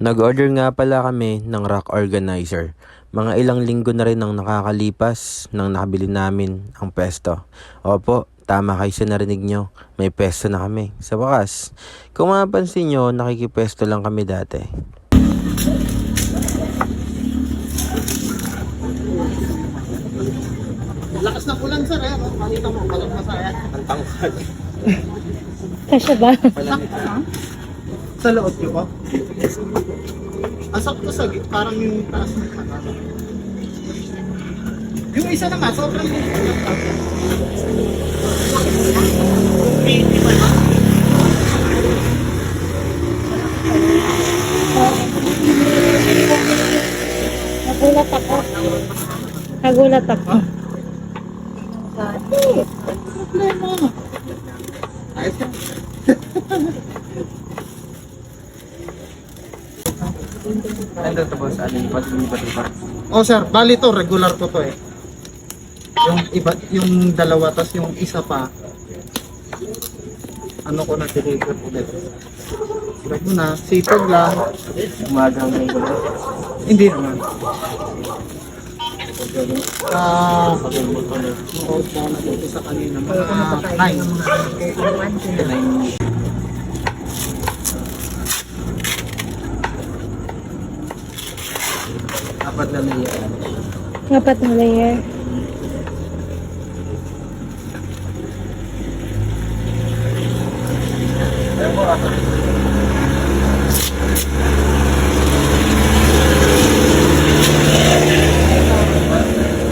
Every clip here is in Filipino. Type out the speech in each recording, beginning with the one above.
Nag-order nga pala kami ng rock organizer. Mga ilang linggo na rin ang nakakalipas nang nakabili namin ang pesto. Opo, tama kayo sa narinig nyo. May pesto na kami. Sa wakas, kung mapapansin nyo, nakikipesto lang kami dati. Lakas ng ulan sir eh. Makita mo, walang masaya. Ang tangkad. Kasya ba? Sa loob niyo po? Asak ko sa git, parang yung taas ng panalo. Yung isa na nga, sobrang Eighty pa ba? Nagulat ako. Nagulat ako. Problema. Ano to boss? Ano yung patulibat pa? Oh sir, bali to, regular ko to eh. Yung iba, yung dalawa, tas yung isa pa, ano ko na deliver ulit. Grab mo na, sipag lang. Umaga hanggang gabi. Hindi naman. Ah, na dito sa kanina mga nine. Apat na layer. Apat na layer.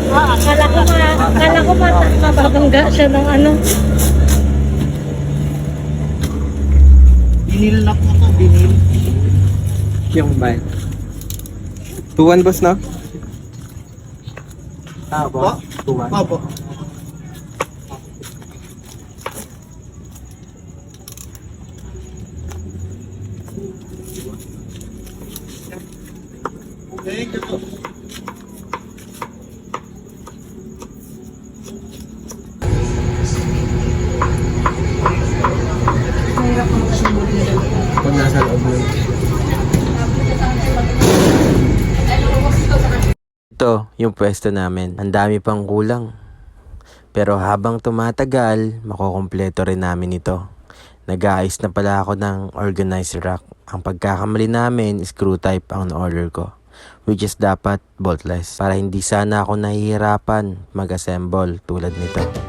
Akala ko pa, akala ko pa nababangga siya ng ano. Binil na po to, binil. Yung bike. 2-1 boss na? Ah, boss. 2-1. Opo. Thank you. Ito, yung pwesto namin. Ang dami pang kulang. Pero habang tumatagal, makukompleto rin namin ito. Nag-aayos na pala ako ng organizer rack. Ang pagkakamali namin, screw type ang order ko. Which is dapat boltless. Para hindi sana ako nahihirapan mag-assemble tulad nito.